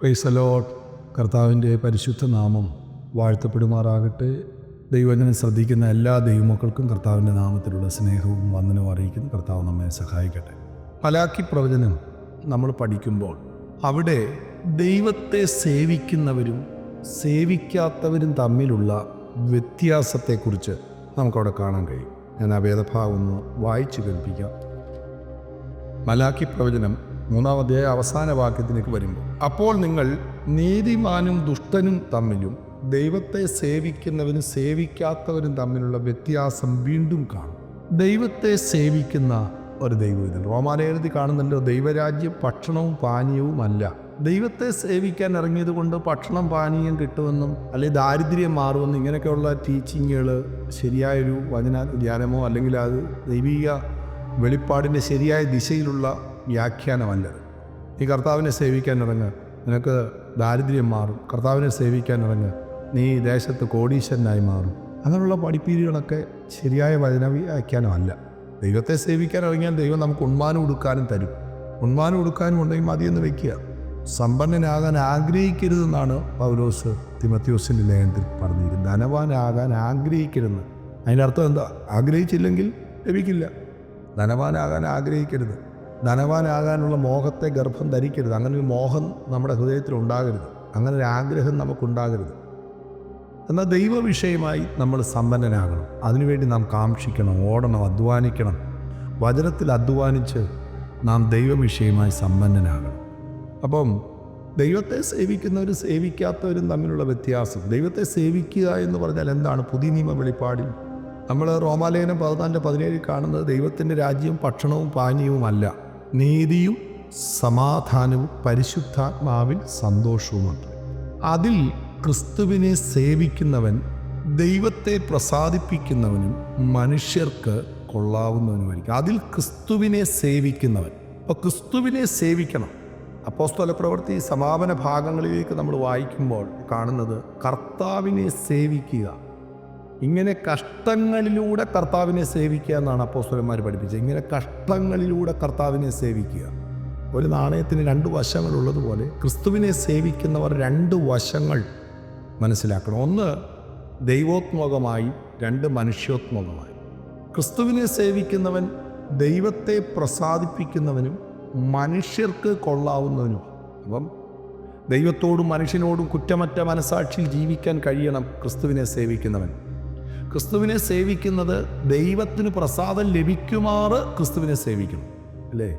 പ്രൈസലോട്ട് കർത്താവിന്റെ പരിശുദ്ധ നാമം വാഴ്ത്തപ്പെടുമാറാകട്ടെ. ദൈവജനം ശ്രദ്ധിക്കുന്ന എല്ലാ ദൈവമക്കൾക്കും കർത്താവിന്റെ നാമത്തിലുള്ള സ്നേഹവും വന്ദനവും അറിയിക്കുന്ന. കർത്താവ് നമ്മെ സഹായിക്കട്ടെ. പലാക്കി പ്രവചനം നമ്മൾ പഠിക്കുമ്പോൾ അവിടെ ദൈവത്തെ സേവിക്കുന്നവരും സേവിക്കാത്തവരും തമ്മിലുള്ള വ്യത്യാസത്തെക്കുറിച്ച് നമുക്കവിടെ കാണാൻ കഴിയും. ഞാൻ ആ വേദഭാഗം ഒന്ന് വായിച്ചു കേൾപ്പിക്കാം. മലാക്കി പ്രവചനം മൂന്നാം അധ്യായ അവസാന വാക്യത്തിലേക്ക് വരുമ്പോൾ അപ്പോൾ നിങ്ങൾ നീതിമാനും ദുഷ്ടനും തമ്മിലും ദൈവത്തെ സേവിക്കുന്നവനും സേവിക്കാത്തവനും തമ്മിലുള്ള വ്യത്യാസം വീണ്ടും കാണും. ദൈവത്തെ സേവിക്കുന്ന ഒരു ദൈവം ഇതിൽ റോമാലയത്തിൽ കാണുന്നുണ്ട് ദൈവരാജ്യം ഭക്ഷണവും പാനീയവും അല്ല. ദൈവത്തെ സേവിക്കാൻ ഇറങ്ങിയത് കൊണ്ട് ഭക്ഷണം പാനീയം കിട്ടുമെന്നും അല്ലെങ്കിൽ ദാരിദ്ര്യം മാറുമെന്നും ഇങ്ങനെയൊക്കെയുള്ള ടീച്ചിങ്ങുകൾ ശരിയായൊരു വചന ധ്യാനമോ അല്ലെങ്കിൽ അത് ദൈവിക വെളിപ്പാടിന്റെ ശരിയായ ദിശയിലുള്ള വ്യാഖ്യാനമല്ലത്. നീ കർത്താവിനെ സേവിക്കാൻ ഇറങ്ങ്. നിനക്ക് ദാരിദ്ര്യം മാറും. കർത്താവിനെ സേവിക്കാൻ ഇറങ്ങ്. നീ ദേശത്ത് കോടീശ്വരനായി മാറും. അങ്ങനെയുള്ള പഠിപ്പീരുകളൊക്കെ ശരിയായ വചന വ്യാഖ്യാനമല്ല. ദൈവത്തെ സേവിക്കാൻ ഇറങ്ങിയാൽ ദൈവം നമുക്ക് ഉണ്മാനം കൊടുക്കാനും തരും. ഉണ്മാനം കൊടുക്കാനും ഉണ്ടെങ്കിൽ മതിയെന്ന് വെക്കുക. സമ്പന്നനാകാൻ ആഗ്രഹിക്കരുതെന്നാണ് പൗലോസ് തിമത്യോസിന്റെ ലേഖനത്തിൽ പറഞ്ഞിരിക്കുന്നത്. ധനവാനാകാൻ ആഗ്രഹിക്കരുത് അതിന്റെ അർത്ഥം എന്താ? ആഗ്രഹിച്ചില്ലെങ്കിൽ ലഭിക്കില്ല. ധനവാനാകാൻ ആഗ്രഹിക്കരുത്. ധനവാനാകാനുള്ള മോഹത്തെ ഗർഭം ധരിക്കരുത്. അങ്ങനെ ഒരു മോഹം നമ്മുടെ ഹൃദയത്തിൽ ഉണ്ടാകരുത്. അങ്ങനെ ഒരു ആഗ്രഹം നമുക്കുണ്ടാകരുത്. എന്നാൽ ദൈവവിഷയമായി നമ്മൾ സമ്പന്നനാകണം. അതിനുവേണ്ടി നാം കാക്ഷിക്കണം ഓടണം അധ്വാനിക്കണം. വചനത്തിൽ അധ്വാനിച്ച് നാം ദൈവവിഷയമായി സമ്പന്നനാകണം. അപ്പം ദൈവത്തെ സേവിക്കുന്നവരും സേവിക്കാത്തവരും തമ്മിലുള്ള വ്യത്യാസം. ദൈവത്തെ സേവിക്കുക എന്ന് പറഞ്ഞാൽ എന്താണ്? പുതിയ നിയമ വെളിപ്പാടിൽ നമ്മൾ റോമാലേഖനം പതിനാലിന്റെ പതിനേഴിൽ കാണുന്നത് ദൈവത്തിന്റെ രാജ്യവും ഭക്ഷണവും പാനീയവുമല്ല. നീതിയും സമാധാനവും പരിശുദ്ധാത്മാവിൽ സന്തോഷവുമുണ്ട്. അതിൽ ക്രിസ്തുവിനെ സേവിക്കുന്നവൻ ദൈവത്തെ പ്രസാദിപ്പിക്കുന്നവനും മനുഷ്യർക്ക് കൊള്ളാവുന്നവനുമായിരിക്കും. അതിൽ ക്രിസ്തുവിനെ സേവിക്കുന്നവൻ. അപ്പോൾ ക്രിസ്തുവിനെ സേവിക്കണം. അപ്പോസ്തല പ്രവൃത്തി സമാപന ഭാഗങ്ങളിലേക്ക് നമ്മൾ വായിക്കുമ്പോൾ കാണുന്നത് കർത്താവിനെ സേവിക്കുക. ഇങ്ങനെ കഷ്ടങ്ങളിലൂടെ കർത്താവിനെ സേവിക്കുക എന്നാണ് അപ്പോസ്വരന്മാർ പഠിപ്പിച്ചത്. ഇങ്ങനെ കഷ്ടങ്ങളിലൂടെ കർത്താവിനെ സേവിക്കുക. ഒരു നാണയത്തിന് രണ്ട് വശങ്ങളുള്ളതുപോലെ ക്രിസ്തുവിനെ സേവിക്കുന്നവർ രണ്ട് വശങ്ങൾ മനസ്സിലാക്കണം. ഒന്ന് ദൈവോത്മകമായി രണ്ട് മനുഷ്യോത്മകമായി. ക്രിസ്തുവിനെ സേവിക്കുന്നവൻ ദൈവത്തെ പ്രസാദിപ്പിക്കുന്നവനും മനുഷ്യർക്ക് കൊള്ളാവുന്നവനും അപ്പം ദൈവത്തോടും മനുഷ്യനോടും കുറ്റമറ്റ മനസാക്ഷിയിൽ ജീവിക്കാൻ കഴിയണം ക്രിസ്തുവിനെ സേവിക്കുന്നവൻ. ക്രിസ്തുവിനെ സേവിക്കുന്നത് ദൈവത്തിന് പ്രസാദം ലഭിക്കുമാറ് ക്രിസ്തുവിനെ സേവിക്കണം അല്ലേ?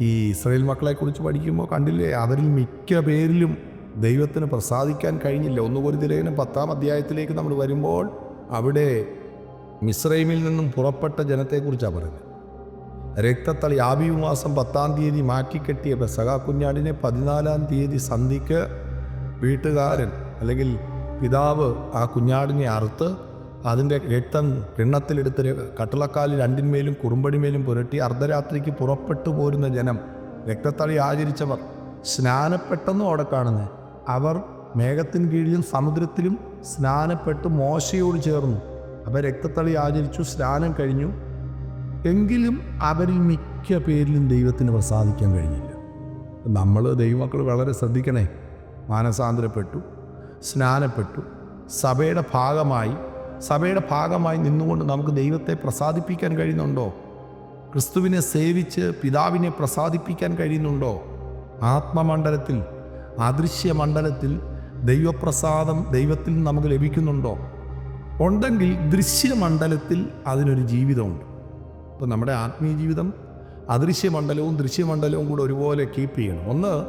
ഈ ഇസ്രായേൽ മക്കളെക്കുറിച്ച് പഠിക്കുമ്പോൾ കണ്ടില്ലേ? അവരിൽ മിക്ക പേരിലും ദൈവത്തിന് പ്രസാദിക്കാൻ കഴിഞ്ഞില്ല. ഒന്ന് ലേഖനം പത്താം അധ്യായത്തിലേക്ക് നമ്മൾ വരുമ്പോൾ അവിടെ മിസ്രൈമിൽ നിന്നും പുറപ്പെട്ട ജനത്തെക്കുറിച്ചാണ് പറയുന്നത്. രക്തത്തളി ആബിയു മാസം പത്താം തീയതി മാറ്റിക്കെട്ടിയ പെസക കുഞ്ഞാടിനെ പതിനാലാം തീയതി സന്ധിക്ക് വീട്ടുകാരൻ അല്ലെങ്കിൽ പിതാവ് ആ കുഞ്ഞാടിനെ അറുത്ത് അതിന്റെ രക്തം കിണ്ണത്തിലെടുത്ത് കട്ടളക്കാലിൽ രണ്ടിന്മേലും കുറുമ്പടിമേലും പുരട്ടി അർദ്ധരാത്രിക്ക് പുറപ്പെട്ടു പോരുന്ന ജനം രക്തത്തളി ആചരിച്ചവർ സ്നാനപ്പെട്ടെന്നും അവിടെ കാണുന്നത് അവർ മേഘത്തിന് കീഴിലും സമുദ്രത്തിലും സ്നാനപ്പെട്ട് മോശയോട് ചേർന്നു. അപ്പോൾ രക്തത്തളി ആചരിച്ചു സ്നാനം കഴിഞ്ഞു. എങ്കിലും അവരിൽ മിക്ക പേരിലും ദൈവത്തിന് പ്രസാദിക്കാൻ കഴിഞ്ഞില്ല. നമ്മൾ ദൈവമക്കൾ വളരെ ശ്രദ്ധിക്കണേ. മാനസാന്തരപ്പെട്ടു സ്നാനപ്പെട്ടു സഭയുടെ ഭാഗമായി സഭയുടെ ഭാഗമായി നിന്നുകൊണ്ട് നമുക്ക് ദൈവത്തെ പ്രസാദിപ്പിക്കാൻ കഴിയുന്നുണ്ടോ? ക്രിസ്തുവിനെ സേവിച്ച് പിതാവിനെ പ്രസാദിപ്പിക്കാൻ കഴിയുന്നുണ്ടോ? ആത്മമണ്ഡലത്തിൽ അദൃശ്യ മണ്ഡലത്തിൽ ദൈവപ്രസാദം ദൈവത്തിൽ നമുക്ക് ലഭിക്കുന്നുണ്ടോ? ഉണ്ടെങ്കിൽ ദൃശ്യമണ്ഡലത്തിൽ അതിനൊരു ജീവിതമുണ്ട്. അപ്പോൾ നമ്മുടെ ആത്മീയ ജീവിതം അദൃശ്യമണ്ഡലവും ദൃശ്യമണ്ഡലവും കൂടെ ഒരുപോലെ കീപ്പ് ചെയ്യണം. ഒന്ന്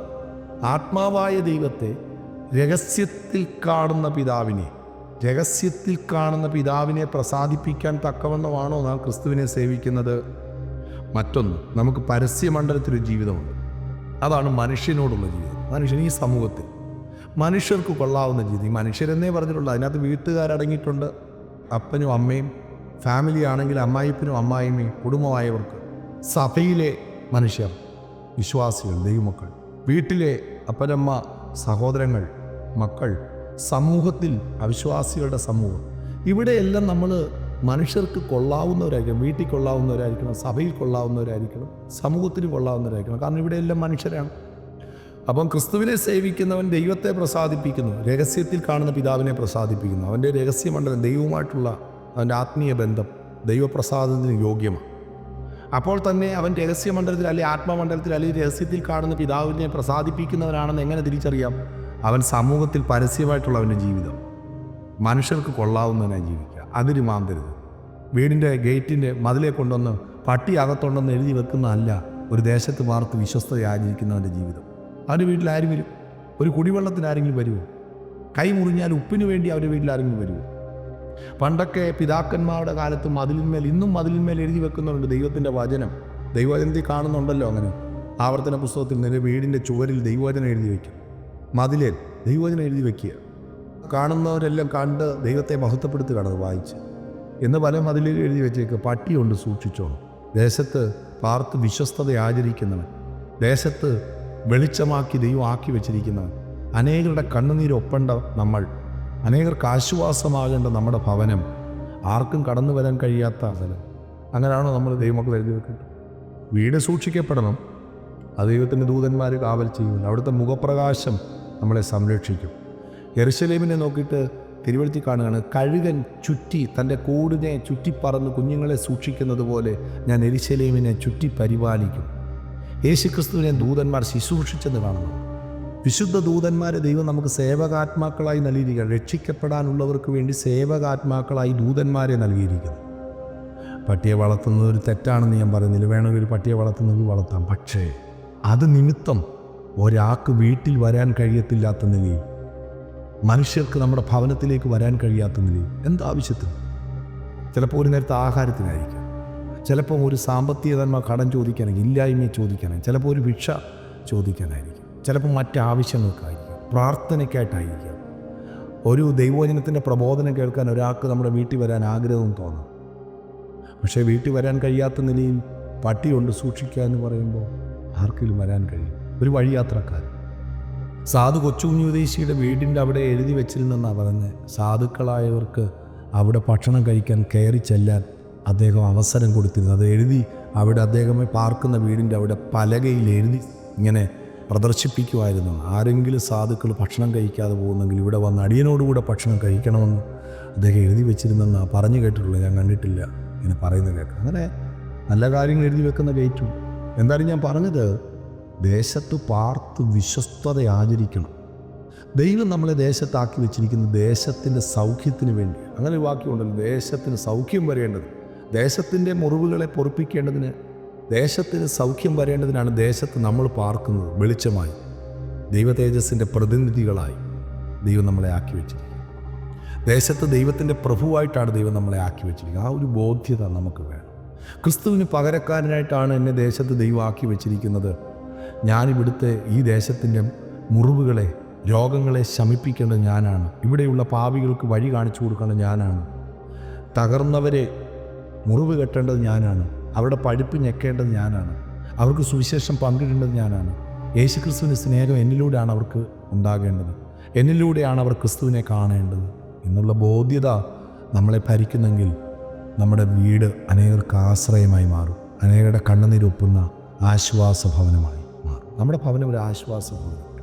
ആത്മാവായ ദൈവത്തെ രഹസ്യത്തിൽ കാണുന്ന പിതാവിനെ. രഹസ്യത്തിൽ കാണുന്ന പിതാവിനെ പ്രസാദിപ്പിക്കാൻ തക്കവണ്ണമാണോ നാം ക്രിസ്തുവിനെ സേവിക്കുന്നത്? മറ്റൊന്ന് നമുക്ക് പരസ്യമണ്ഡലത്തിലൊരു ജീവിതമുണ്ട്. അതാണ് മനുഷ്യനോടുള്ള ജീവിതം. മനുഷ്യൻ ഈ സമൂഹത്തിൽ. മനുഷ്യർക്ക് കൊള്ളാവുന്ന ഈ മനുഷ്യരെന്നേ പറഞ്ഞിട്ടുള്ളൂ. അതിനകത്ത് വീട്ടുകാരടങ്ങിയിട്ടുണ്ട്. അപ്പനും അമ്മയും ഫാമിലി ആണെങ്കിൽ അമ്മായിപ്പനും അമ്മായിമ്മയും കുടുംബമായവർക്ക്. സഭയിലെ മനുഷ്യർ വിശ്വാസികൾ ദൈവമക്കൾ. വീട്ടിലെ അപ്പനമ്മ സഹോദരങ്ങൾ മക്കൾ സമൂഹത്തിൽ അവിശ്വാസികളുടെ സമൂഹം. ഇവിടെയെല്ലാം നമ്മൾ മനുഷ്യർക്ക് കൊള്ളാവുന്നവരായിരിക്കണം വീട്ടിൽ കൊള്ളാവുന്നവരായിരിക്കണം സഭയിൽ കൊള്ളാവുന്നവരായിരിക്കണം സമൂഹത്തിന് കൊള്ളാവുന്നവരായിരിക്കണം. കാരണം ഇവിടെയെല്ലാം മനുഷ്യരാണ്. അപ്പം ക്രിസ്തുവിനെ സേവിക്കുന്നവൻ ദൈവത്തെ പ്രസാദിപ്പിക്കുന്നു. രഹസ്യത്തിൽ കാണുന്ന പിതാവിനെ പ്രസാദിപ്പിക്കുന്നു. അവന്റെ രഹസ്യമണ്ഡലം ദൈവവുമായിട്ടുള്ള അവന്റെ ആത്മീയ ബന്ധം ദൈവപ്രസാദത്തിന് യോഗ്യമാണ്. അപ്പോൾ തന്നെ അവൻ രഹസ്യമണ്ഡലത്തിൽ അല്ലെങ്കിൽ ആത്മമണ്ഡലത്തിൽ അല്ലെങ്കിൽ രഹസ്യത്തിൽ കാണുന്ന പിതാവിനെ പ്രസാദിപ്പിക്കുന്നവനാണെന്ന് എങ്ങനെ തിരിച്ചറിയാം? അവൻ സമൂഹത്തിൽ പരസ്യമായിട്ടുള്ള അവന്റെ ജീവിതം. മനുഷ്യർക്ക് കൊള്ളാവുന്നതിനായി ജീവിക്കുക. അതിന് മാന്തരുത്. വീടിന്റെ ഗേറ്റിന്റെ മതിലെ കൊണ്ടുവന്ന് പട്ടി അകത്തുണ്ടെന്ന് എഴുതി വെക്കുന്നതല്ല ഒരു ദേശത്ത് മാർത്ത് വിശ്വസ്തത ആചരിക്കുന്നവന്റെ ജീവിതം. അവന്റെ വീട്ടിൽ ആരും വരും? ഒരു കുടിവെള്ളത്തിന് ആരെങ്കിലും വരുമോ കൈ മുറിഞ്ഞാൽ ഉപ്പിന് വേണ്ടി അവരുടെ വീട്ടിൽ ആരെങ്കിലും വരുമോ പണ്ടൊക്കെ പിതാക്കന്മാരുടെ കാലത്ത് മതിലിന്മേൽ ഇന്നും മതിലിന്മേൽ എഴുതി വെക്കുന്നുണ്ട് ദൈവത്തിന്റെ വചനം. ദൈവവചനത്തിൽ കാണുന്നുണ്ടല്ലോ അങ്ങനെ. ആവർത്തന പുസ്തകത്തിൽ നിന്റെ വീടിന്റെ ചുവരിൽ ദൈവവചനം എഴുതി വയ്ക്കും. മതിലേൽ ദൈവവചനം എഴുതി വയ്ക്കുക കാണുന്നവരെല്ലാം കണ്ട് ദൈവത്തെ മഹത്വപ്പെടുത്തുകയാണ് വായിച്ച്. എന്ന് പല മതിലിൽ എഴുതി വെച്ചേക്ക് പട്ടിയുണ്ട് സൂക്ഷിച്ചോണം. ദേശത്ത് പാർത്ത് വിശ്വസ്തത ആചരിക്കുന്നവൻ ദേശത്ത് വെളിച്ചമാക്കി ദൈവം ആക്കി വെച്ചിരിക്കുന്നവൻ അനേകരുടെ കണ്ണുനീരൊപ്പണ്ട നമ്മൾ അനേകർക്ക് ആശ്വാസമാകേണ്ട നമ്മുടെ ഭവനം ആർക്കും കടന്നു വരാൻ കഴിയാത്ത സ്ഥലം അങ്ങനെയാണോ നമ്മൾ ദൈവമൊക്കെ എഴുതി വെക്കേണ്ടത്? വീട് സൂക്ഷിക്കപ്പെടണം. അത് ദൈവത്തിന്റെ ദൂതന്മാർ കാവൽ ചെയ്യുമല്ലോ അവിടുത്തെ മുഖപ്രകാശം നമ്മളെ സംരക്ഷിക്കും. യെറുശലേമിനെ നോക്കിയിട്ട് തിരുവഴുത്തി കാണുകയാണ് കഴുകൻ ചുറ്റി തന്റെ കൂടിനെ ചുറ്റിപ്പറന്ന് കുഞ്ഞുങ്ങളെ സൂക്ഷിക്കുന്നത് പോലെ ഞാൻ എരിശലേമിനെ ചുറ്റി പരിപാലിക്കും. യേശുക്രിസ്തുവിനെ ദൂതന്മാർ ശുശ്രൂഷിച്ചെന്ന് കാണുന്നു. വിശുദ്ധ ദൂതന്മാരെ ദൈവം നമുക്ക് സേവകാത്മാക്കളായി നൽകിയിരിക്കുക രക്ഷിക്കപ്പെടാനുള്ളവർക്ക് വേണ്ടി സേവകാത്മാക്കളായി ദൂതന്മാരെ നൽകിയിരിക്കുന്നു. പട്ടിയെ വളർത്തുന്നത് ഒരു തെറ്റാണെന്ന് ഞാൻ പറയുന്നില്ല. വേണമെങ്കിൽ ഒരു പട്ടിയെ വളർത്തുന്നത് വളർത്താം. പക്ഷേ അത് നിമിത്തം ഒരാൾക്ക് വീട്ടിൽ വരാൻ കഴിയത്തില്ലാത്ത നിലയിൽ മനുഷ്യർക്ക് നമ്മുടെ ഭവനത്തിലേക്ക് വരാൻ കഴിയാത്ത നിലയിൽ എന്താവശ്യത്തിന്? ചിലപ്പോൾ ഒരു നേരത്തെ ആഹാരത്തിനായിരിക്കും. ചിലപ്പോൾ ഒരു സാമ്പത്തിക കടം ചോദിക്കാനായി ഇല്ലായ്മയെ ചോദിക്കാനായിരിക്കും. ചിലപ്പോൾ ഒരു ഭിക്ഷ ചോദിക്കാനായിരിക്കും. ചിലപ്പോൾ മറ്റാവശ്യങ്ങൾക്കായിരിക്കും പ്രാർത്ഥനയ്ക്കായിട്ടായിരിക്കാം. ഒരു ദൈവവചനത്തിന്റെ പ്രബോധനം കേൾക്കാൻ ഒരാൾക്ക് നമ്മുടെ വീട്ടിൽ വരാൻ ആഗ്രഹവും തോന്നും. പക്ഷേ വീട്ടിൽ വരാൻ കഴിയാത്ത നിലയിൽ പട്ടിയുണ്ട് സൂക്ഷിക്കുക എന്ന് പറയുമ്പോൾ ആർക്കെങ്കിലും വരാൻ കഴിയും? ഒരു വഴിയാത്രക്കാരൻ സാധു കൊച്ചുകുഞ്ഞുദേശിയുടെ വീടിന്റെ അവിടെ എഴുതി വെച്ചിരുന്നെന്നാണ് പറഞ്ഞ് സാധുക്കളായവർക്ക് അവിടെ ഭക്ഷണം കഴിക്കാൻ കയറി ചെല്ലാൻ അദ്ദേഹം അവസരം കൊടുത്തിരുന്നു. അത് എഴുതി അവിടെ അദ്ദേഹമേ പാർക്കുന്ന വീടിന്റെ അവിടെ പലകയിൽ എഴുതി ഇങ്ങനെ പ്രദർശിപ്പിക്കുമായിരുന്നു. ആരെങ്കിലും സാധുക്കൾ ഭക്ഷണം കഴിക്കാതെ പോകുന്നെങ്കിൽ ഇവിടെ വന്ന് അടിയനോടുകൂടെ ഭക്ഷണം കഴിക്കണമെന്ന് അദ്ദേഹം എഴുതി വെച്ചിരുന്നെന്നാണ് പറഞ്ഞു കേട്ടിട്ടുള്ളത്. ഞാൻ കണ്ടിട്ടില്ല. ഇങ്ങനെ പറയുന്നത് കേൾക്കാം. അങ്ങനെ നല്ല കാര്യങ്ങൾ എഴുതി വെക്കുന്ന ഗേറ്റും. എന്തായാലും ഞാൻ പറഞ്ഞത് ദേശത്ത് പാർത്ത് വിശ്വസ്തത ആചരിക്കണം. ദൈവം നമ്മളെ ദേശത്താക്കി വെച്ചിരിക്കുന്നത് ദേശത്തിന്റെ സൗഖ്യത്തിന് വേണ്ടി അങ്ങനെ ഒരു വാക്യമുണ്ടല്ലോ ദേശത്തിന് സൗഖ്യം വരേണ്ടത്. ദേശത്തിന്റെ മുറിവുകളെ പൊറപ്പിക്കേണ്ടതിന് ദേശത്തിന് സൗഖ്യം വരേണ്ടതിനാണ് ദേശത്ത് നമ്മൾ പാർക്കുന്നത് വെളിച്ചമായി. ദൈവ തേജസ്സിന്റെ പ്രതിനിധികളായി ദൈവം നമ്മളെ ആക്കി വെച്ചിരിക്കുന്നത്. ദേശത്ത് ദൈവത്തിന്റെ പ്രഭുവായിട്ടാണ് ദൈവം നമ്മളെ ആക്കി വെച്ചിരിക്കുന്നത്. ആ ഒരു ബോധ്യത നമുക്ക് വേണം. ക്രിസ്തുവിന് പകരക്കാരനായിട്ടാണ് എന്നെ ദേശത്ത് ദൈവം ആക്കി വെച്ചിരിക്കുന്നത്. ഞാനിവിടുത്തെ ഈ ദേശത്തിന്റെ മുറിവുകളെ രോഗങ്ങളെ ശമിപ്പിക്കേണ്ടത് ഞാനാണ്. ഇവിടെയുള്ള പാവികൾക്ക് വഴി കാണിച്ചു കൊടുക്കേണ്ടത് ഞാനാണ്. തകർന്നവരെ മുറിവ് കെട്ടേണ്ടത് ഞാനാണ്. അവരുടെ പഴുപ്പ് ഞെക്കേണ്ടത് ഞാനാണ്. അവർക്ക് സുവിശേഷം പങ്കിടേണ്ടത് ഞാനാണ്. യേശുക്രിസ്തുവിന്റെ സ്നേഹം എന്നിലൂടെയാണ് അവർക്ക് ഉണ്ടാകേണ്ടത്. എന്നിലൂടെയാണ് അവർ ക്രിസ്തുവിനെ കാണേണ്ടത്. എന്നുള്ള ബോധ്യത നമ്മളെ ഭരിക്കുന്നെങ്കിൽ നമ്മുടെ വീട് അനേകർക്ക് ആശ്രയമായി മാറും. അനേകരുടെ കണ്ണുനീരൊപ്പുന്ന ആശ്വാസ ഭവനമായി മാറും നമ്മുടെ ഭവനം ഒരു ഭവനം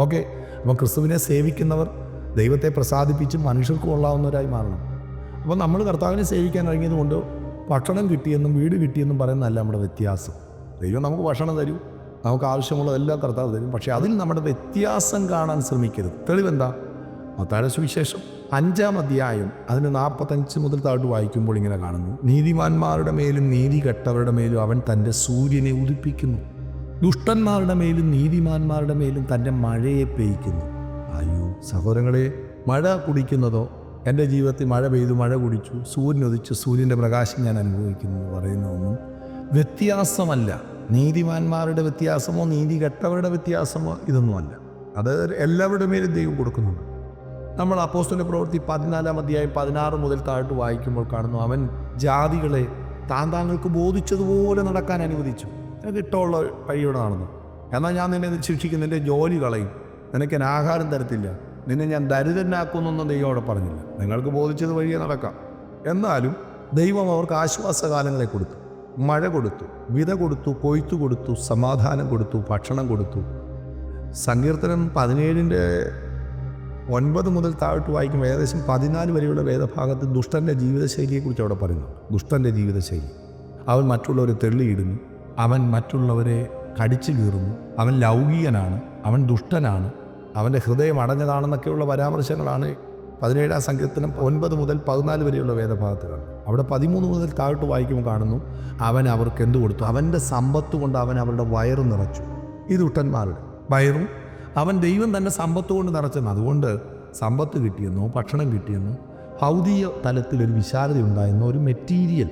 ഓക്കെ അപ്പോൾ ക്രിസ്തുവിനെ സേവിക്കുന്നവർ ദൈവത്തെ പ്രസാദിപ്പിച്ച് മനുഷ്യർക്ക് കൊള്ളാവുന്നവരായി മാറണം. അപ്പോൾ നമ്മൾ കർത്താവിനെ സേവിക്കാൻ ഇറങ്ങിയത് കൊണ്ട് ഭക്ഷണം കിട്ടിയെന്നും വീട് കിട്ടിയെന്നും പറയുന്നതല്ല നമ്മുടെ വ്യത്യാസം. ദൈവം നമുക്ക് ഭക്ഷണം തരും നമുക്ക് ആവശ്യമുള്ളതെല്ലാം കർത്താവ് തരും പക്ഷേ അതിൽ നമ്മുടെ വ്യത്യാസം കാണാൻ ശ്രമിക്കരുത്. തെളിവെന്താ മത്താര സുവിശേഷം അഞ്ചാം അധ്യായം അതിന് നാൽപ്പത്തഞ്ച് മുതൽ താഴോട്ട് വായിക്കുമ്പോൾ ഇങ്ങനെ കാണുന്നു. നീതിമാന്മാരുടെ മേലും നീതി കെട്ടവരുടെ മേലും അവൻ തന്റെ സൂര്യനെ ഉദിപ്പിക്കുന്നു. ദുഷ്ടന്മാരുടെ മേലും നീതിമാന്മാരുടെ മേലും തന്റെ മഴയെ പെയ്ക്കുന്നു. അയ്യോ സഹോദരങ്ങളെ മഴ കുടിക്കുന്നതോ? എന്റെ ജീവിതത്തിൽ മഴ പെയ്തു മഴ കുടിച്ചു സൂര്യൻ ഉദിച്ചു സൂര്യന്റെ പ്രകാശം ഞാൻ അനുഭവിക്കുന്നു എന്ന് പറയുന്നതൊന്നും വ്യത്യാസമല്ല. നീതിമാന്മാരുടെ വ്യത്യാസമോ നീതി കെട്ടവരുടെ വ്യത്യാസമോ ഇതൊന്നുമല്ല. അത് എല്ലാവരുടെ മേലും ദൈവം കൊടുക്കുന്നുണ്ട്. നമ്മൾ അപ്പോസ്തല പ്രവൃത്തി പതിനാലാം അധ്യായം പതിനാറ് മുതൽ താഴ്ത്ത് വായിക്കുമ്പോൾ കാണുന്നു അവൻ ജാതികളെ താൻ താങ്കൾക്ക് ബോധിച്ചതുപോലെ നടക്കാൻ അനുവദിച്ചു. നിനക്ക് ഇഷ്ടമുള്ള വഴിയോടെ നടന്നു. എന്നാൽ ഞാൻ നിന്നെ ശിക്ഷിക്കും നിന്റെ ജോലി കളയും. നിനക്ക് ഞാൻ ആഹാരം തരത്തില്ല. നിന്നെ ഞാൻ ദരിദ്രനാക്കുന്നൊന്നും ദൈവം അവിടെ പറഞ്ഞില്ല. നിങ്ങൾക്ക് ബോധിച്ചത് വഴിയെ നടക്കാം. എന്നാലും ദൈവം അവർക്ക് ആശ്വാസകാലങ്ങളെ കൊടുത്തു. മഴ കൊടുത്തു വിത കൊടുത്തു കൊയ്ത്തു കൊടുത്തു സമാധാനം കൊടുത്തു ഭക്ഷണം കൊടുത്തു. സങ്കീർത്തനം പതിനേഴിന്റെ ഒൻപത് മുതൽ താഴോട്ട് വായിക്കുമ്പോൾ ഏകദേശം പതിനാല് വരെയുള്ള വേദഭാഗത്ത് ദുഷ്ടന്റെ ജീവിതശൈലിയെക്കുറിച്ച് അവിടെ പറയുന്നു ദുഷ്ടന്റെ ജീവിതശൈലി. അവൻ മറ്റുള്ളവരെ തെള്ളിയിടുന്നു. അവൻ മറ്റുള്ളവരെ കടിച്ചു കീറുന്നു. അവൻ ലൗകികനാണ് അവൻ ദുഷ്ടനാണ് അവന്റെ ഹൃദയം അടഞ്ഞതാണെന്നൊക്കെയുള്ള പരാമർശങ്ങളാണ് പതിനേഴാം സംഘത്തിനും ഒൻപത് മുതൽ പതിനാല് വരെയുള്ള വേദഭാഗത്തുകൾ. അവിടെ പതിമൂന്ന് മുതൽ താഴോട്ട് വായിക്കുമ്പോൾ കാണുന്നു അവൻ അവർക്ക് എന്തു കൊടുത്തു? അവന്റെ സമ്പത്ത് കൊണ്ട് അവൻ അവരുടെ വയറ് നിറച്ചു. ഈ ദുഷ്ടന്മാരുടെ വയറും അവൻ ദൈവം തന്നെ സമ്പത്ത് കൊണ്ട് നിറച്ചെന്ന് അതുകൊണ്ട് സമ്പത്ത് കിട്ടിയെന്നോ ഭക്ഷണം കിട്ടിയെന്നോ ഭൗതിക തലത്തിലൊരു വിശാലത ഉണ്ടായെന്നോ ഒരു മെറ്റീരിയൽ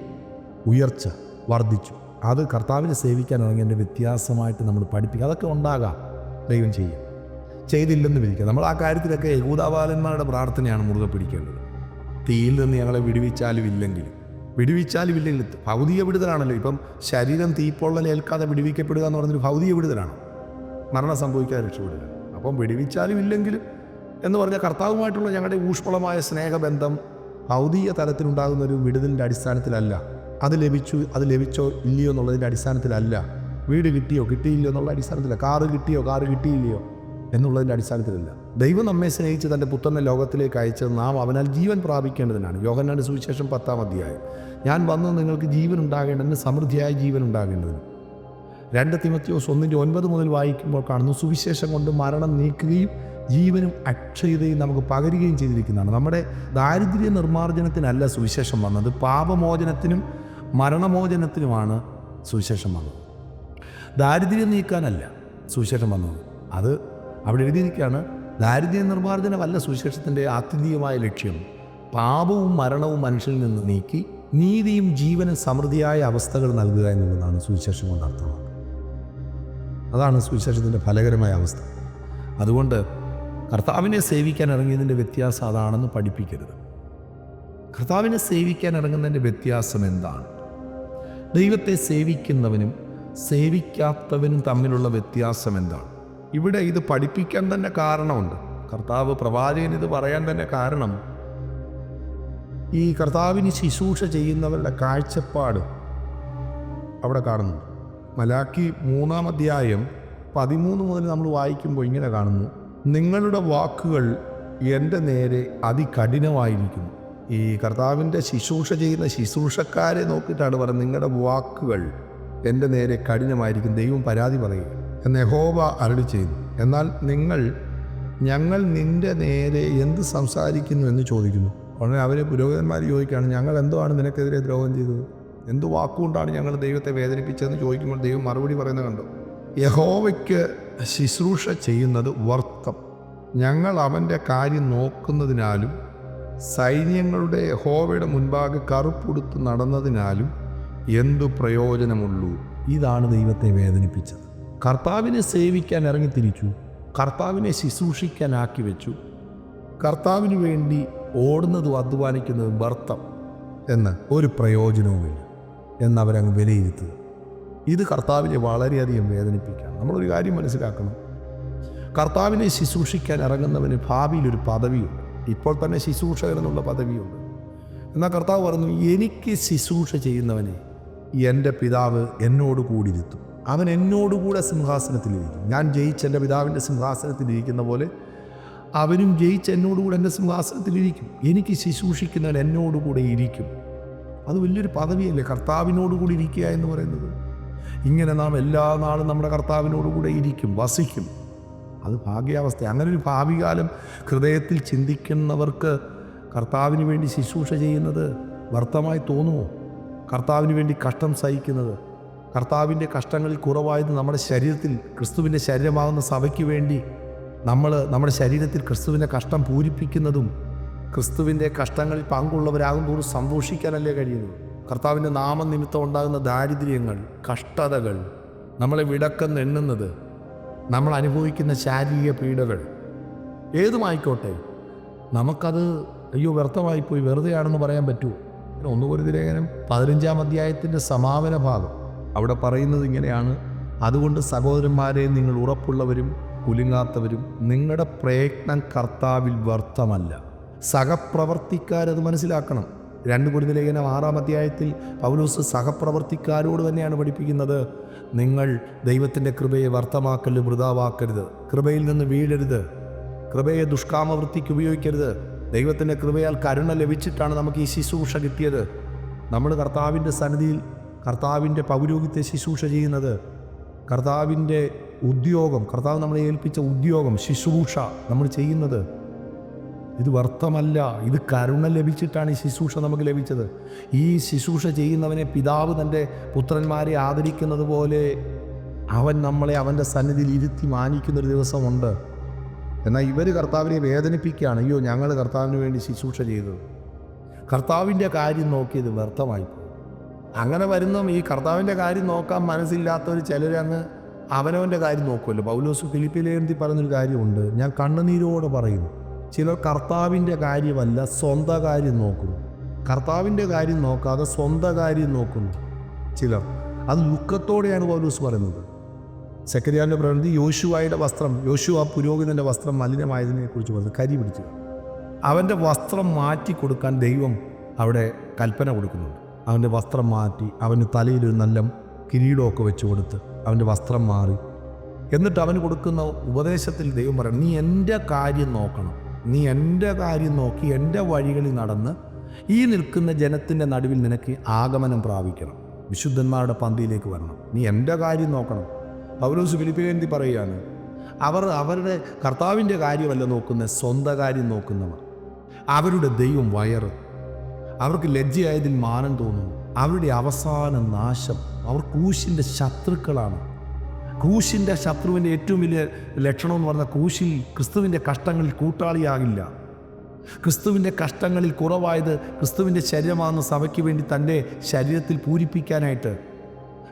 ഉയർച്ച വർദ്ധിച്ചു. അത് കർത്താവിനെ ഇറങ്ങിയതിന്റെ വ്യത്യാസമായിട്ട് നമ്മൾ പഠിപ്പിക്കുക. അതൊക്കെ ഉണ്ടാകാം. ദൈവം ചെയ്യും. ചെയ്തില്ലെന്ന് വിധിക്കുക. നമ്മൾ ആ കാര്യത്തിലൊക്കെ യഹൂദാബാലന്മാരുടെ പ്രാർത്ഥനയാണ് മുറുകെ പിടിക്കേണ്ടത്. തീയിൽ നിന്ന് ഞങ്ങളെ വിടുവിച്ചാലും ഇല്ലെങ്കിലും. വിടുവിച്ചാലും ഇല്ലെങ്കിൽ ഭൗതിക വിടുതലാണല്ലോ. ഇപ്പം ശരീരം തീപ്പൊള്ളൽ ഏൽക്കാതെ വിടുവിക്കപ്പെടുക എന്ന് പറഞ്ഞൊരു ഭൗതിക വിടുതലാണ്. മരണം സംഭവിക്കാതെ രക്ഷപ്പെടുക. അപ്പം വിടുവിച്ചാലും ഇല്ലെങ്കിലും എന്ന് പറഞ്ഞാൽ കർത്താവുമായിട്ടുള്ള ഞങ്ങളുടെ ഊഷ്മളമായ സ്നേഹബന്ധം ഭൗതിക തലത്തിലുണ്ടാകുന്ന ഒരു വിടുതലിന്റെ അടിസ്ഥാനത്തിലല്ല. അത് ലഭിച്ചു അത് ലഭിച്ചോ ഇല്ലയോ എന്നുള്ളതിന്റെ അടിസ്ഥാനത്തിലല്ല. വീട് കിട്ടിയോ കിട്ടിയില്ലയോ എന്നുള്ള അടിസ്ഥാനത്തിലല്ല. കാറ് കിട്ടിയോ കാറ് കിട്ടിയില്ലയോ എന്നുള്ളതിന്റെ അടിസ്ഥാനത്തിലല്ല. ദൈവം നമ്മെ സ്നേഹിച്ച് തന്റെ പുത്രനെ ലോകത്തിലേക്ക് അയച്ചത് നാം അവനാൽ ജീവൻ പ്രാപിക്കേണ്ടതിനാണ്. യോഹന്നാന്റെ സുവിശേഷം പത്താം അധ്യായം. ഞാൻ വന്ന് നിങ്ങൾക്ക് ജീവൻ ഉണ്ടാകേണ്ടതിന് സമൃദ്ധിയായ ജീവൻ ഉണ്ടാകേണ്ടതിന്. രണ്ട് തിമത്യോസ് ഒന്നിന്റെ ഒൻപത് മുതൽ വായിക്കുമ്പോൾ കാണുന്നു സുവിശേഷം കൊണ്ട് മരണം നീക്കുകയും ജീവനും അക്ഷയതയും നമുക്ക് പകരുകയും ചെയ്തിരിക്കുന്നതാണ്. നമ്മുടെ ദാരിദ്ര്യ നിർമ്മാർജനത്തിനല്ല സുവിശേഷം വന്നത്. പാപമോചനത്തിനും മരണമോചനത്തിനുമാണ് സുവിശേഷം വന്നത്. ദാരിദ്ര്യം നീക്കാനല്ല സുവിശേഷം വന്നത്. അത് അവിടെ എഴുതിയിരിക്കുകയാണ് ദാരിദ്ര്യ നിർമ്മാർജനമല്ല സുവിശേഷത്തിന്റെ ആത്യന്തികമായ ലക്ഷ്യം. പാപവും മരണവും മനുഷ്യനിൽ നിന്ന് നീക്കി നീതിയും ജീവനും സമൃദ്ധിയായ അവസ്ഥകൾ നൽകുക എന്നുള്ളതാണ് സുവിശേഷം കൊണ്ട് അർത്ഥമാക്കുന്നത്. അതാണ് സുവിശേഷത്തിന്റെ ഫലകരമായ അവസ്ഥ. അതുകൊണ്ട് കർത്താവിനെ സേവിക്കാൻ ഇറങ്ങിയതിന്റെ വ്യത്യാസം അതാണെന്ന് പഠിപ്പിക്കരുത്. കർത്താവിനെ സേവിക്കാൻ ഇറങ്ങുന്നതിന്റെ വ്യത്യാസം എന്താണ്? ദൈവത്തെ സേവിക്കുന്നവനും സേവിക്കാത്തവനും തമ്മിലുള്ള വ്യത്യാസം എന്താണ്? ഇവിടെ ഇത് പഠിപ്പിക്കാൻ തന്നെ കാരണമുണ്ട്. കർത്താവ് പ്രവാചകൻ ഇത് പറയാൻ തന്നെ കാരണം ഈ കർത്താവിന് ശുശ്രൂഷ ചെയ്യുന്നവരുടെ കാഴ്ചപ്പാട് അവിടെ കാണുന്നു. മലാക്കി മൂന്നാം അധ്യായം പതിമൂന്ന് മുതൽ നമ്മൾ വായിക്കുമ്പോൾ ഇങ്ങനെ കാണുന്നു. നിങ്ങളുടെ വാക്കുകൾ എന്റെ നേരെ അതികഠിനമായിരിക്കുന്നു. ഈ കർത്താവിന്റെ ശുശ്രൂഷ ചെയ്യുന്ന ശുശ്രൂഷക്കാരെ നോക്കിയിട്ടാണ് പറയുന്നത് നിങ്ങളുടെ വാക്കുകൾ എന്റെ നേരെ കഠിനമായിരിക്കും. ദൈവം പരാതി പറയും എന്ന് യഹോവ അരളി ചെയ്യുന്നു. എന്നാൽ നിങ്ങൾ ഞങ്ങൾ നിന്റെ നേരെ എന്ത് സംസാരിക്കുന്നു എന്ന് ചോദിക്കുന്നു. ഉടനെ അവരെ പുരോഹിതന്മാർ ചോദിക്കുകയാണ് ഞങ്ങൾ എന്തുവാണ് നിനക്കെതിരെ ദ്രോഹം ചെയ്തത്? എന്ത് വാക്കുകൊണ്ടാണ് ഞങ്ങൾ ദൈവത്തെ വേദനിപ്പിച്ചതെന്ന് ചോദിക്കുമ്പോൾ ദൈവം മറുപടി പറയുന്നത് കണ്ടു? യഹോവയ്ക്ക് ശുശ്രൂഷ ചെയ്യുന്നത് വർത്തം. ഞങ്ങൾ അവന്റെ കാര്യം നോക്കുന്നതിനാലും സൈന്യങ്ങളുടെ യഹോവയുടെ മുൻപാകെ കറുപ്പുടുത്ത് നടന്നതിനാലും എന്തു പ്രയോജനമുള്ളൂ? ഇതാണ് ദൈവത്തെ വേദനിപ്പിച്ചത്. കർത്താവിനെ സേവിക്കാൻ ഇറങ്ങി തിരിച്ചു കർത്താവിനെ ശുശ്രൂഷിക്കാനാക്കി വെച്ചു. കർത്താവിന് വേണ്ടി ഓടുന്നതും അധ്വാനിക്കുന്നതും വ്യർത്ഥം എന്ന് ഒരു പ്രയോജനവുമില്ല എന്നവരങ്ങ് വിലയിരുത്തുക. ഇത് കർത്താവിനെ വളരെയധികം വേദനിപ്പിക്കാം നമ്മളൊരു കാര്യം മനസ്സിലാക്കണം. കർത്താവിനെ ശുശ്രൂഷിക്കാൻ ഇറങ്ങുന്നവന് ഭാവിയിൽ ഒരു പദവിയുണ്ട്. ഇപ്പോൾ തന്നെ ശുശ്രൂഷകൻ എന്നുള്ള പദവിയുണ്ട്. എന്നാൽ കർത്താവ് പറഞ്ഞു എനിക്ക് ശുശ്രൂഷ ചെയ്യുന്നവനെ എന്റെ പിതാവ് എന്നോട് കൂടിയിരുത്തും അവൻ എന്നോടുകൂടെ സിംഹാസനത്തിലിരിക്കും. ഞാൻ ജയിച്ച എന്റെ പിതാവിന്റെ സിംഹാസനത്തിലിരിക്കുന്ന പോലെ അവനും ജയിച്ച് എന്നോടുകൂടെ എന്റെ സിംഹാസനത്തിലിരിക്കും. എനിക്ക് ശുശ്രൂഷിക്കുന്നവൻ എന്നോടുകൂടെ ഇരിക്കും. അത് വലിയൊരു പദവിയല്ലേ? കർത്താവിനോടുകൂടി ഇരിക്കുക എന്ന് പറയുന്നത്. ഇങ്ങനെ നാം എല്ലാ നാളും നമ്മുടെ കർത്താവിനോടുകൂടെ ഇരിക്കും വസിക്കും. അത് ഭാഗ്യാവസ്ഥ. അങ്ങനെ ഒരു ഭാവികാലം ഹൃദയത്തിൽ ചിന്തിക്കുന്നവർക്ക് കർത്താവിന് വേണ്ടി ശുശ്രൂഷ ചെയ്യുന്നത് വ്യർത്ഥമായി തോന്നുമോ? കർത്താവിന് വേണ്ടി കഷ്ടം സഹിക്കുന്നത് കർത്താവിന്റെ കഷ്ടങ്ങളിൽ കുറവായത് നമ്മുടെ ശരീരത്തിൽ ക്രിസ്തുവിന്റെ ശരീരമാകുന്ന സഭയ്ക്ക് വേണ്ടി നമ്മൾ നമ്മുടെ ശരീരത്തിൽ ക്രിസ്തുവിന്റെ കഷ്ടം പൂരിപ്പിക്കുന്നതും ക്രിസ്തുവിന്റെ കഷ്ടങ്ങളിൽ പങ്കുള്ളവരാകും സന്തോഷിക്കാനല്ലേ കഴിയുന്നത് കർത്താവിന്റെ നാമനിമിത്തം ഉണ്ടാകുന്ന ദാരിദ്ര്യങ്ങൾ കഷ്ടതകൾ നമ്മളെ വിടക്കം എണ്ണുന്നത് നമ്മൾ അനുഭവിക്കുന്ന ശാരീരിക പീഡകൾ ഏതുമായിക്കോട്ടെ നമുക്കത് അയ്യോ വ്യർത്ഥമായിപ്പോയി വെറുതെയാണെന്ന് പറയാൻ പറ്റുമോ ഒന്നുപോലെ ലേഖനം പതിനഞ്ചാം അധ്യായത്തിന്റെ സമാപന ഭാഗം. അവിടെ പറയുന്നത് ഇങ്ങനെയാണ്. അതുകൊണ്ട് സഹോദരന്മാരെ നിങ്ങൾ ഉറപ്പുള്ളവരും കുലുങ്ങാത്തവരും നിങ്ങളുടെ പ്രയത്നം കർത്താവിൽ വ്യർത്ഥമല്ല. സഹപ്രവർത്തിക്കാരത് മനസ്സിലാക്കണം. രണ്ട് കൂടി ലേഖനം ആറാം അധ്യായത്തിൽ പൗലോസ് സഹപ്രവർത്തിക്കാരോട് തന്നെയാണ് പഠിപ്പിക്കുന്നത്. നിങ്ങൾ ദൈവത്തിന്റെ കൃപയെ വർത്തമാക്കൽ വൃതാവാക്കരുത്. കൃപയിൽ നിന്ന് വീഴരുത്. കൃപയെ ദുഷ്കാമവൃത്തിക്ക് ഉപയോഗിക്കരുത്. ദൈവത്തിന്റെ കൃപയാൽ കരുണ ലഭിച്ചിട്ടാണ് നമുക്ക് ഈ ശുശ്രൂഷ കിട്ടിയത്. നമ്മൾ കർത്താവിന്റെ സന്നിധിയിൽ കർത്താവിന്റെ പൗരോഗ്യത്തെ ശുശ്രൂഷ ചെയ്യുന്നത് കർത്താവിന്റെ ഉദ്യോഗം കർത്താവ് നമ്മളെ ഏൽപ്പിച്ച ഉദ്യോഗം ശുശ്രൂഷ നമ്മൾ ചെയ്യുന്നത് ഇത് വ്യർത്ഥമല്ല. ഇത് കരുണ ലഭിച്ചിട്ടാണ് ഈ ശുശ്രൂഷ നമുക്ക് ലഭിച്ചത്. ഈ ശുശ്രൂഷ ചെയ്യുന്നവനെ പിതാവ് തന്റെ പുത്രന്മാരെ ആദരിക്കുന്നത് പോലെ അവൻ നമ്മളെ അവന്റെ സന്നിധിയിൽ ഇരുത്തി മാനിക്കുന്നൊരു ദിവസമുണ്ട്. എന്നാൽ ഇവർ കർത്താവിനെ വേദനിപ്പിക്കുകയാണ്. അയ്യോ ഞങ്ങൾ കർത്താവിന് വേണ്ടി ശുശ്രൂഷ ചെയ്തത് കർത്താവിന്റെ കാര്യം നോക്കിയത് വ്യർത്ഥമായി. അങ്ങനെ വരുന്ന ഈ കർത്താവിന്റെ കാര്യം നോക്കാൻ മനസ്സില്ലാത്തവർ ചിലരങ്ങ് അവനവന്റെ കാര്യം നോക്കുമല്ലോ. പൗലോസ് ഫിലിപ്പിലേന്തി പറഞ്ഞൊരു കാര്യമുണ്ട്. ഞാൻ കണ്ണുനീരോടെ പറയുന്നു. ചിലർ കർത്താവിന്റെ കാര്യമല്ല സ്വന്തം കാര്യം നോക്കുന്നു. കർത്താവിന്റെ കാര്യം നോക്കാതെ സ്വന്തം കാര്യം നോക്കുന്നു ചിലർ. അത് ദുഃഖത്തോടെയാണ് പൗലൂസ് പറയുന്നത്. സെക്രട്ടറിയാന്റെ പ്രവൃത്തി യോശുവായുടെ വസ്ത്രം യോശുവ പുരോഹിതന്റെ വസ്ത്രം മലിനമായതിനെക്കുറിച്ച് പറഞ്ഞു കരി പിടിച്ചു. അവന്റെ വസ്ത്രം മാറ്റി കൊടുക്കാൻ ദൈവം അവിടെ കൽപ്പന കൊടുക്കുന്നുണ്ട്. അവന്റെ വസ്ത്രം മാറ്റി അവന് തലയിൽ ഒരു നല്ല കിരീടമൊക്കെ വെച്ച് കൊടുത്ത് അവന്റെ വസ്ത്രം മാറി. എന്നിട്ട് അവന് കൊടുക്കുന്ന ഉപദേശത്തിൽ ദൈവം പറയണം നീ എന്റെ കാര്യം നോക്കണം. നീ എന്റെ കാര്യം നോക്കി എന്റെ വഴികളിൽ നടന്ന് ഈ നിൽക്കുന്ന ജനത്തിന്റെ നടുവിൽ നിനക്ക് ആഗമനം പ്രാപിക്കണം. വിശുദ്ധന്മാരുടെ പന്തിയിലേക്ക് വരണം. നീ എന്റെ കാര്യം നോക്കണം. പൗലോസ് ഫിലിപ്പിലേന്തി പറയുകയാണ് അവർ അവരുടെ കർത്താവിന്റെ കാര്യമല്ല നോക്കുന്ന സ്വന്തം കാര്യം നോക്കുന്നവർ. അവരുടെ ദൈവം വയറ്. അവർക്ക് ലജ്ജയായതിൽ മാനം തോന്നുന്നു. അവരുടെ അവസാന നാശം അവർ ക്രൂശിന്റെ ശത്രുക്കളാണ്. ക്രൂശിന്റെ ശത്രുവിന്റെ ഏറ്റവും വലിയ ലക്ഷണം എന്ന് പറഞ്ഞാൽ ക്രൂശിൽ ക്രിസ്തുവിന്റെ കഷ്ടങ്ങളിൽ കൂട്ടാളിയാകില്ല. ക്രിസ്തുവിന്റെ കഷ്ടങ്ങളിൽ കുറവായത് ക്രിസ്തുവിന്റെ ശരീരമാകുന്ന സഭയ്ക്ക് വേണ്ടി തന്റെ ശരീരത്തിൽ പൂരിപ്പിക്കാനായിട്ട്.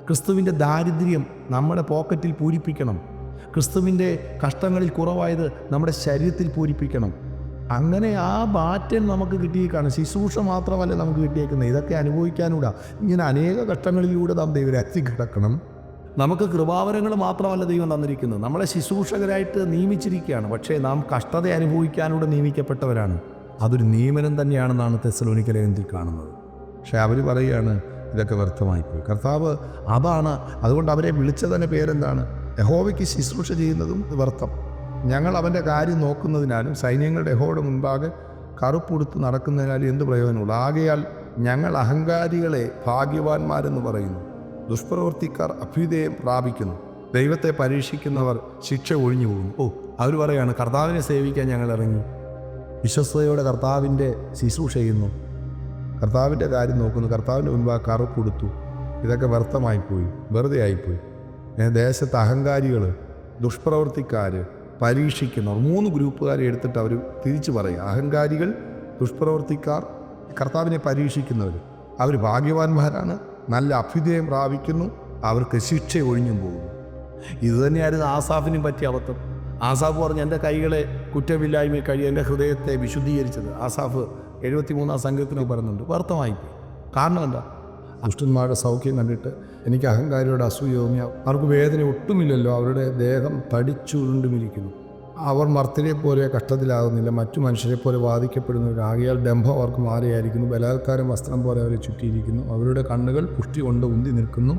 ക്രിസ്തുവിന്റെ ദാരിദ്ര്യം നമ്മുടെ പോക്കറ്റിൽ പൂരിപ്പിക്കണം. ക്രിസ്തുവിന്റെ കഷ്ടങ്ങളിൽ കുറവായത് നമ്മുടെ ശരീരത്തിൽ പൂരിപ്പിക്കണം. അങ്ങനെ ആ മാറ്റം നമുക്ക് കിട്ടിയേക്കാണ്. ശുശ്രൂഷ മാത്രമല്ല നമുക്ക് കിട്ടിയേക്കുന്നത്. ഇതൊക്കെ അനുഭവിക്കാനൂടാ. ഇങ്ങനെ അനേക ഘട്ടങ്ങളിലൂടെ നാം ദൈവരാജ്യം കിടക്കണം. നമുക്ക് കൃപാവരങ്ങൾ മാത്രമല്ല ദൈവം തന്നിരിക്കുന്നത്. നമ്മളെ ശുശ്രൂഷകരായിട്ട് നിയമിച്ചിരിക്കുകയാണ്. പക്ഷേ നാം കഷ്ടത അനുഭവിക്കാനൂടെ നിയമിക്കപ്പെട്ടവരാണ്. അതൊരു നിയമനം തന്നെയാണെന്നാണ് തെസലോനിക്കലേന്തിൽ കാണുന്നത്. പക്ഷേ അവർ പറയുകയാണ് ഇതൊക്കെ വ്യർത്ഥമായിപ്പോയി. കർത്താവ് അതാണ് അതുകൊണ്ട് അവരെ വിളിച്ചതിന്റെ പേരെന്താണ്? യഹോവയ്ക്ക് ശുശ്രൂഷ ചെയ്യുന്നതും വ്യർത്ഥം. ഞങ്ങൾ അവന്റെ കാര്യം നോക്കുന്നതിനാലും സൈന്യങ്ങളുടെ യഹോയുടെ മുൻപാകെ കറുപ്പുടുത്ത് നടക്കുന്നതിനാലും എന്ത് പ്രയോജനമുള്ളൂ? ആകയാൽ ഞങ്ങൾ അഹങ്കാരികളെ ഭാഗ്യവാന്മാരെന്ന് പറയുന്നു. ദുഷ്പ്രവർത്തിക്കാർ അഭ്യുദയം പ്രാപിക്കുന്നു. ദൈവത്തെ പരീക്ഷിക്കുന്നവർ ശിക്ഷ ഒഴിഞ്ഞു പോകുന്നു. ഓ അവർ പറയാണ് കർത്താവിനെ സേവിക്കാൻ ഞങ്ങൾ ഇറങ്ങി. വിശ്വസ്തയോടെ കർത്താവിന്റെ ശുശ്രൂഷ ചെയ്യുന്നു കർത്താവിന്റെ കാര്യം നോക്കുന്നു. കർത്താവിന്റെ മുൻപാ കറു കൊടുത്തു. ഇതൊക്കെ വ്യർത്ഥമായിപ്പോയി വെറുതെ ആയിപ്പോയി. ദേശത്ത് അഹങ്കാരികൾ ദുഷ്പ്രവർത്തിക്കാർ പരീക്ഷിക്കുന്നവർ മൂന്ന് ഗ്രൂപ്പുകാരെ എടുത്തിട്ട് അവർ തിരിച്ചു പറയുക. അഹങ്കാരികൾ ദുഷ്പ്രവർത്തിക്കാർ കർത്താവിനെ പരീക്ഷിക്കുന്നവർ അവർ ഭാഗ്യവാന്മാരാണ്. നല്ല അഭ്യുദയം പ്രാപിക്കുന്നു അവർക്ക് ശിക്ഷ ഒഴിഞ്ഞും പോകുന്നു ഇത് തന്നെയായിരുന്നു ആസാഫിനും പറ്റിയ അബദ്ധം. ആസാഫ് പറഞ്ഞു എന്റെ കൈകളെ കുറ്റമില്ലായ്മ കഴിയും എന്റെ ഹൃദയത്തെ വിശുദ്ധീകരിച്ചത്. ആസാഫ് എഴുപത്തിമൂന്നാം സംഘത്തിന് പറയുന്നുണ്ട് വർത്തമായി കാരണം എന്താ? ദുഷ്ടന്മാരുടെ സൗഖ്യം കണ്ടിട്ട് എനിക്ക് അഹങ്കാരിയുടെ അസൂയ തോന്നിയ അവർക്ക് വേദന ഒട്ടുമില്ലല്ലോ അവരുടെ ദേഹം തടിച്ചുരുണ്ടുമിരിക്കുന്നു. അവർ മർത്തിനെ പോലെ കഷ്ടത്തിലാകുന്നില്ല. മറ്റു മനുഷ്യരെ പോലെ വാദിക്കപ്പെടുന്നവർ ആകയാൽ ഡംഭം അവർക്ക് മാറിയായിരിക്കുന്നു ബലാത്കാരം വസ്ത്രം പോലെ അവരെ ചുറ്റിയിരിക്കുന്നു. അവരുടെ കണ്ണുകൾ പുഷ്ടി കൊണ്ട് ഉന്തി നിൽക്കുന്നു.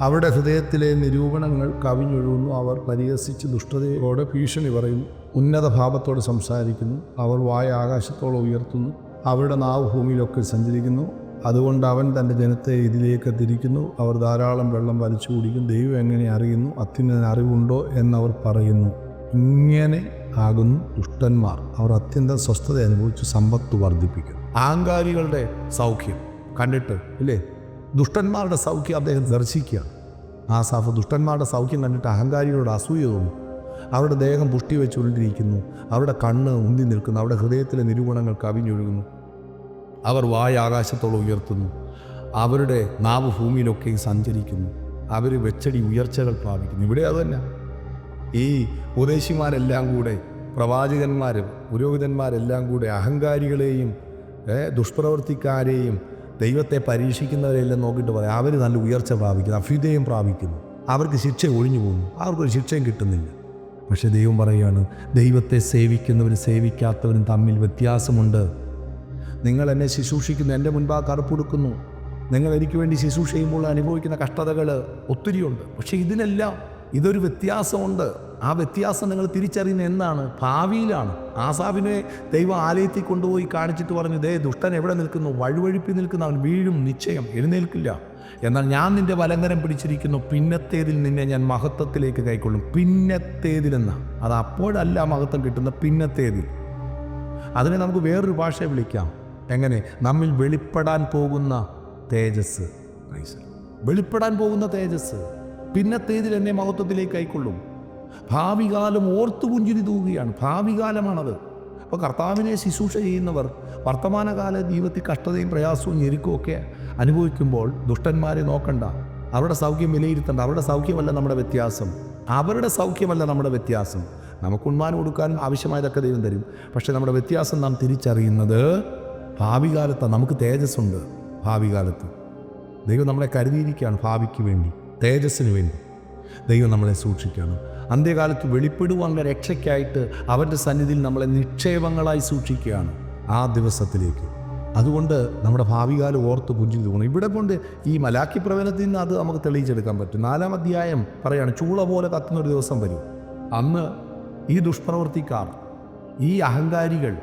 അവരുടെ ഹൃദയത്തിലെ നിരൂപണങ്ങൾ കവിഞ്ഞൊഴുകുന്നു. അവർ പരിഹസിച്ച് ദുഷ്ടതയോടെ ഭീഷണി പറയുന്നു. ഉന്നത ഭാവത്തോടെ സംസാരിക്കുന്നു. അവർ വായ ആകാശത്തോളം ഉയർത്തുന്നു. അവരുടെ നാവ് ഭൂമിയിലൊക്കെ സഞ്ചരിക്കുന്നു. അതുകൊണ്ട് അവൻ തന്റെ ജനത്തെ ഇതിലേക്ക് തിരിക്കുന്നു. അവർ ധാരാളം വെള്ളം വലിച്ചു കുടിക്കും ദൈവം എങ്ങനെ അറിയുന്നു? അത്യുന്നതിന് അറിവുണ്ടോ എന്നവർ പറയുന്നു. ഇങ്ങനെ ആകുന്നു ദുഷ്ടന്മാർ അവർ അത്യന്തം സ്വസ്ഥത അനുഭവിച്ച് സമ്പത്ത് വർദ്ധിപ്പിക്കും ആങ്കാരികളുടെ സൗഖ്യം. കണ്ടിട്ട് ഇല്ലേ? ദുഷ്ടന്മാരുടെ സൗഖ്യം അദ്ദേഹം ദർശിക്കുക. ആസാഫ് ദുഷ്ടന്മാരുടെ സൗഖ്യം കണ്ടിട്ട് അഹങ്കാരികളോട് അസൂയ തോന്നും. അവരുടെ ദേഹം പുഷ്ടി വെച്ചുകൊണ്ടിരിക്കുന്നു അവരുടെ കണ്ണ് ഉന്തി നിൽക്കുന്നു. അവരുടെ ഹൃദയത്തിലെ നിരൂപണങ്ങൾ കവിഞ്ഞൊഴുകുന്നു. അവർ വായ ആകാശത്തോളം ഉയർത്തുന്നു. അവരുടെ നാവ് ഭൂമിയിലൊക്കെയും സഞ്ചരിക്കുന്നു. അവർ വെച്ചടി ഉയർച്ചകൾ പ്രാപിക്കുന്നു. ഇവിടെ അതുതന്നെ ഈ ഉപദേശിമാരെല്ലാം കൂടെ പ്രവാചകന്മാരും പുരോഹിതന്മാരെല്ലാം കൂടെ അഹങ്കാരികളെയും ദുഷ്പ്രവർത്തിക്കാരെയും ദൈവത്തെ പരീക്ഷിക്കുന്നവരെല്ലാം നോക്കിയിട്ട് പറയാം അവർ നല്ല ഉയർച്ച പ്രാപിക്കുന്നു അഭ്യുദയം പ്രാപിക്കുന്നു. അവർക്ക് ശിക്ഷ ഒഴിഞ്ഞു പോകുന്നു. അവർക്കൊരു ശിക്ഷയും കിട്ടുന്നില്ല. പക്ഷെ ദൈവം പറയുകയാണ് ദൈവത്തെ സേവിക്കുന്നവരും സേവിക്കാത്തവരും തമ്മിൽ വ്യത്യാസമുണ്ട്. നിങ്ങൾ എന്നെ ശുശ്രൂഷിക്കുന്നു എന്റെ മുൻപാ കറുപ്പൊടുക്കുന്നു നിങ്ങൾ എനിക്ക് വേണ്ടി ശുശ്രൂഷ ചെയ്യുമ്പോൾ അനുഭവിക്കുന്ന കഷ്ടതകൾ ഒത്തിരിയുണ്ട്. പക്ഷേ ഇതിനെല്ലാം ഇതൊരു വ്യത്യാസമുണ്ട്. ആ വ്യത്യാസം നിങ്ങൾ തിരിച്ചറിയുന്ന എന്താണ്? ഭാവിയിലാണ്. ആസാബിനെ ദൈവം ആലയത്തിൽ കൊണ്ടുപോയി കാണിച്ചിട്ട് പറഞ്ഞു ദേ ദുഷ്ടൻ എവിടെ നിൽക്കുന്നു? വഴുവഴുപ്പി നിൽക്കുന്നു. അവൻ വീഴും നിശ്ചയം. എഴുന്നേൽക്കില്ല. എന്നാൽ ഞാൻ നിന്റെ വലങ്കരം പിടിച്ചിരിക്കുന്നു. പിന്നത്തേതിൽ നിന്നെ ഞാൻ മഹത്വത്തിലേക്ക് കൈക്കൊള്ളും. പിന്നത്തേതിലെന്ന അത് അപ്പോഴല്ല മഹത്വം കിട്ടുന്ന പിന്നത്തേതിൽ. അതിനെ നമുക്ക് വേറൊരു ഭാഷയെ വിളിക്കാം. എങ്ങനെ? നമ്മിൽ വെളിപ്പെടാൻ പോകുന്ന തേജസ്. വെളിപ്പെടാൻ പോകുന്ന തേജസ്. പിന്നത്തേതിൽ എന്നെ മഹത്വത്തിലേക്ക് കൈക്കൊള്ളും ഭാവി കാലം ഓർത്തു പുഞ്ചിരി തൂകുകയാണ് ഭാവി കാലമാണത് അപ്പോൾ കർത്താവിനെ ശുശ്രൂഷ ചെയ്യുന്നവർ വർത്തമാനകാല ജീവിതത്തിൽ കഷ്ടതയും പ്രയാസവും ഞെരുക്കവും ഒക്കെ അനുഭവിക്കുമ്പോൾ ദുഷ്ടന്മാരെ നോക്കണ്ട. അവരുടെ സൗഖ്യം വിലയിരുത്തണ്ട. അവരുടെ സൗഖ്യമല്ല നമ്മുടെ വ്യത്യാസം. അവരുടെ സൗഖ്യമല്ല നമ്മുടെ വ്യത്യാസം. നമുക്ക് ഉന്മാനം കൊടുക്കാനും ആവശ്യമായതൊക്കെ ദൈവം തരും. പക്ഷേ നമ്മുടെ വ്യത്യാസം നാം തിരിച്ചറിയുന്നത് ഭാവി കാലത്താണ് നമുക്ക് തേജസ്സുണ്ട് ഭാവി കാലത്ത് ദൈവം നമ്മളെ കരുതിയിരിക്കുകയാണ് ഭാവിക്ക് വേണ്ടി. തേജസ്സിന് വേണ്ടി ദൈവം നമ്മളെ സൂക്ഷിക്കണം. അന്ത്യകാലത്ത് വെളിപ്പെടുവാനുള്ള രക്ഷയ്ക്കായിട്ട് അവന്റെ സന്നിധിയിൽ നമ്മളെ നിക്ഷേപങ്ങളായി സൂക്ഷിക്കുകയാണ് ആ ദിവസത്തിലേക്ക്. അതുകൊണ്ട് നമ്മുടെ ഭാവി കാലം ഓർത്ത് പുഞ്ചിരി തോന്നും. ഇവിടെ കൊണ്ട് ഈ മലാക്കി പ്രവചനത്തിൽ നിന്ന് അത് നമുക്ക് തെളിയിച്ചെടുക്കാൻ പറ്റും. നാലാം അധ്യായം പറയാണ് ചൂള പോലെ കത്തുന്ന ഒരു ദിവസം വരും. അന്ന് ഈ ദുഷ്പ്രവർത്തിക്കാർ ഈ അഹങ്കാരികൾ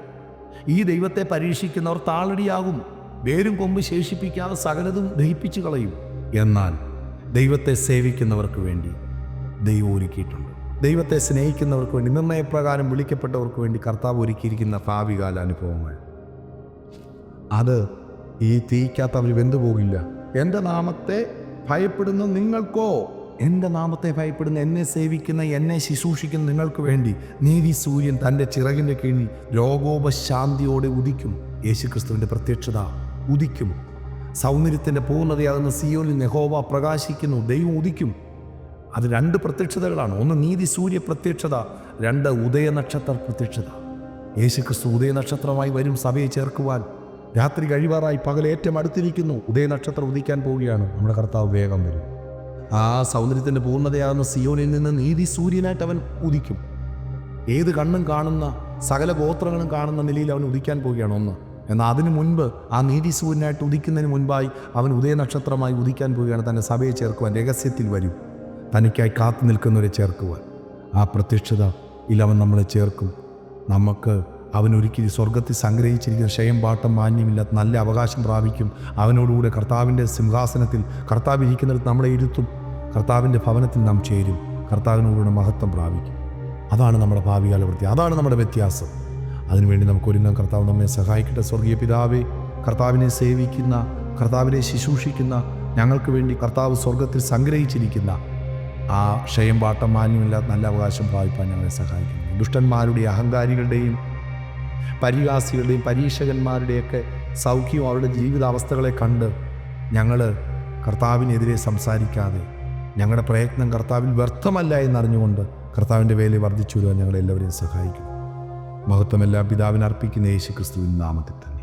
ഈ ദൈവത്തെ പരീക്ഷിക്കുന്നവർ താളടിയാകും. വേരും കൊമ്പ് ശേഷിപ്പിക്കാതെ സകലതും ദഹിപ്പിച്ചു കളയും. എന്നാൽ ദൈവത്തെ സേവിക്കുന്നവർക്ക് വേണ്ടി ദൈവം ഒരുക്കിയിട്ടുണ്ട്. ദൈവത്തെ സ്നേഹിക്കുന്നവർക്ക് വേണ്ടി നിർണയപ്രകാരം വിളിക്കപ്പെട്ടവർക്ക് വേണ്ടി കർത്താവ് ഒരുക്കിയിരിക്കുന്ന ഭാവികാല അനുഭവങ്ങൾ. അത് ഈ തീക്കകത്ത് അവർ വെന്തുപോകില്ല എന്റെ നാമത്തെ ഭയപ്പെടുന്ന നിങ്ങൾക്കോ? എന്റെ നാമത്തെ ഭയപ്പെടുന്ന എന്നെ സേവിക്കുന്ന എന്നെ ശുശ്രൂഷിക്കുന്ന നിങ്ങൾക്ക് വേണ്ടി നീതി സൂര്യൻ തന്റെ ചിറകിന്റെ കീഴിൽ രോഗോപശാന്തിയോടെ ഉദിക്കും. യേശുക്രിസ്തുവിന്റെ പ്രത്യക്ഷത ഉദിക്കും. സൗന്ദര്യത്തിന്റെ പൂർണതയാകുന്ന സിയോനിൽ നെഹോവ പ്രകാശിക്കുന്നു. ദൈവം ഉദിക്കും. അത് രണ്ട് പ്രത്യക്ഷതകളാണ്. ഒന്ന് നീതി സൂര്യ പ്രത്യക്ഷത രണ്ട് ഉദയനക്ഷത്ര പ്രത്യക്ഷത. യേശുക്രിസ്തു ഉദയനക്ഷത്രമായി വരും സഭയെ ചേർക്കുവാൻ. രാത്രി കഴിവാറായി പകലേറ്റം അടുത്തിരിക്കുന്നു. ഉദയനക്ഷത്രം ഉദിക്കാൻ പോവുകയാണ്. നമ്മുടെ കർത്താവ് വേഗം വരും. ആ സൗന്ദര്യത്തിന്റെ പൂർണതയാകുന്ന സിയോനിൽ നിന്ന് നീതി സൂര്യനായിട്ട് അവൻ ഉദിക്കും. ഏത് കണ്ണും കാണുന്ന സകല ഗോത്രങ്ങളും കാണുന്ന നിലയിൽ അവൻ ഉദിക്കാൻ പോവുകയാണ്. ഒന്ന് എന്നാൽ അതിനു മുൻപ് ആ നീതി സൂര്യനായിട്ട് ഉദിക്കുന്നതിന് മുൻപായി അവൻ ഉദയനക്ഷത്രമായി ഉദിക്കാൻ പോവുകയാണ്. തന്റെ സഭയെ ചേർക്കുവാൻ രഹസ്യത്തിൽ വരും. തനിക്കായി കാത്തു നിൽക്കുന്നവരെ ചേർക്കുവാൻ. ആ പ്രത്യക്ഷത ഇല്ല അവൻ നമ്മളെ ചേർക്കും. നമുക്ക് അവൻ ഒരിക്കലും സ്വർഗത്തിൽ സംഗ്രഹിച്ചിരിക്കുന്ന ക്ഷയം പാട്ടം മാന്യമില്ലാത്ത നല്ല അവകാശം പ്രാപിക്കും. അവനോടുകൂടെ കർത്താവിന്റെ സിംഹാസനത്തിൽ കർത്താവ് ഇരിക്കുന്നിടത്ത് നമ്മളെ ഇരുത്തും. കർത്താവിന്റെ ഭവനത്തിൽ നാം ചേരും. കർത്താവിനോടുകൂടെ മഹത്വം പ്രാപിക്കും. അതാണ് നമ്മുടെ ഭാവികാല വൃത്തി അതാണ് നമ്മുടെ വ്യത്യാസം. അതിനുവേണ്ടി നമുക്ക് ഒരുങ്ങാൻ കർത്താവ് നമ്മെ സഹായിക്കട്ടെ. സ്വർഗീയ പിതാവേ കർത്താവിനെ സേവിക്കുന്ന കർത്താവിനെ ശുശ്രൂഷിക്കുന്ന ഞങ്ങൾക്ക് വേണ്ടി കർത്താവ് സ്വർഗത്തിൽ സംഗ്രഹിച്ചിരിക്കുന്ന ആ ക്ഷയം പാട്ടം മാന്യമില്ലാത്ത നല്ല അവകാശം പ്രാപിപ്പാൻ ഞങ്ങളെ സഹായിക്കുന്നു. ദുഷ്ടന്മാരുടെയും അഹങ്കാരികളുടെയും പരിഹാസികളുടെയും പരീക്ഷകന്മാരുടെയൊക്കെ സൗഖ്യവും അവരുടെ ജീവിതാവസ്ഥകളെ കണ്ട് ഞങ്ങൾ കർത്താവിനെതിരെ സംസാരിക്കാതെ ഞങ്ങളുടെ പ്രയത്നം കർത്താവിൽ വ്യർത്ഥമല്ല എന്നറിഞ്ഞുകൊണ്ട് കർത്താവിന്റെ വേല വർദ്ധിച്ചു വരുവാൻ ഞങ്ങളെല്ലാവരെയും സഹായിക്കുന്നു. മഹത്വമെല്ലാം പിതാവിന് അർപ്പിക്കുന്ന യേശു ക്രിസ്തുവിൻ നാമത്തിൽ